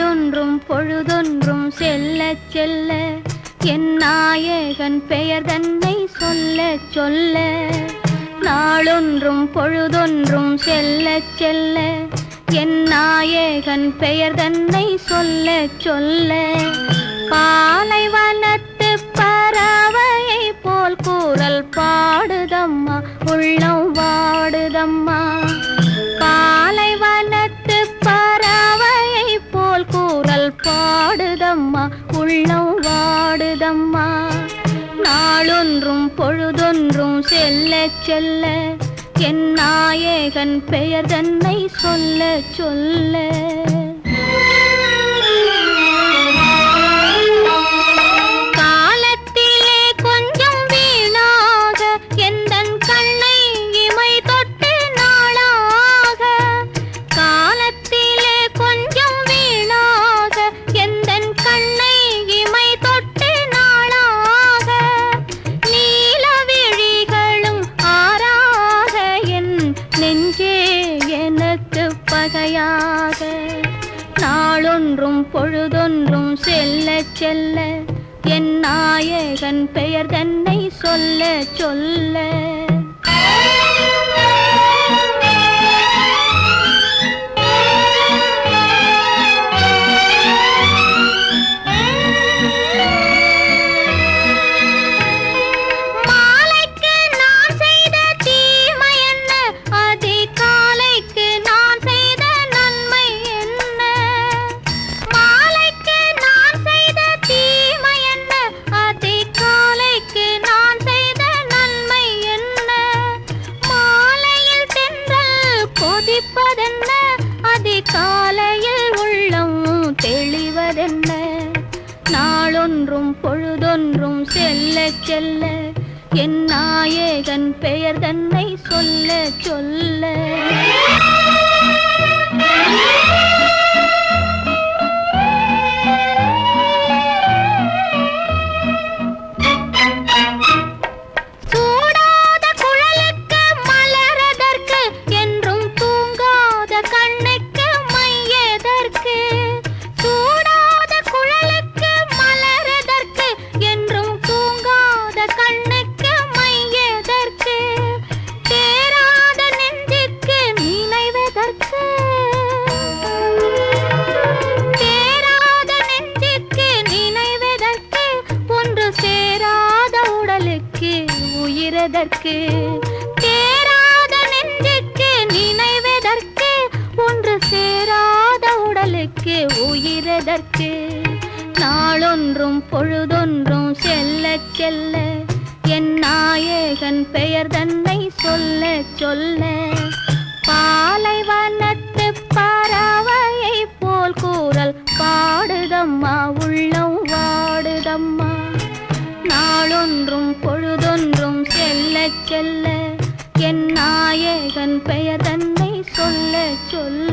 நாளொன்றும் பொழுதொன்றும் செல்ல செல்ல என் நாயகன் பெயர் தன்னை சொல்ல சொல்ல நாளொன்றும் பொழுதொன்றும் செல்ல செல்ல என் நாயகன் பெயர் தன்னை சொல்ல சொல்ல பாலைவா பொழுதொன்றும் செல்ல செல்ல என் நாயகன் பெயர் தன்னை சொல்ல சொல்ல. ஆசையாக நாளொன்றும் பொழுதொன்றும் செல்ல செல்ல என் நாயகன் பெயர் தன்னை சொல்ல சொல்ல. செல்ல செல்ல என் நாயகன் பெயர் தன்னை சொல்ல சொல்ல. உயிரதற்கு தேராத நெஞ்சுக்கு நினைவதற்கு ஒன்று சேராத உடலுக்கு உயிரதற்கு. நாளொன்றும் பொழுதொன்றும் செல்ல செல்ல என் நாயகன் பெயர் தன்னை சொல்ல சொல்ல. பாலைவனத்து பறவையை போல் கூறல் பாடுதம்மா உள்ளம் வாடுதம்மா. நாளொன்றும் பொழுது செல்ல என் நாயகன் பெயர் தன்னை சொல்ல சொல்ல.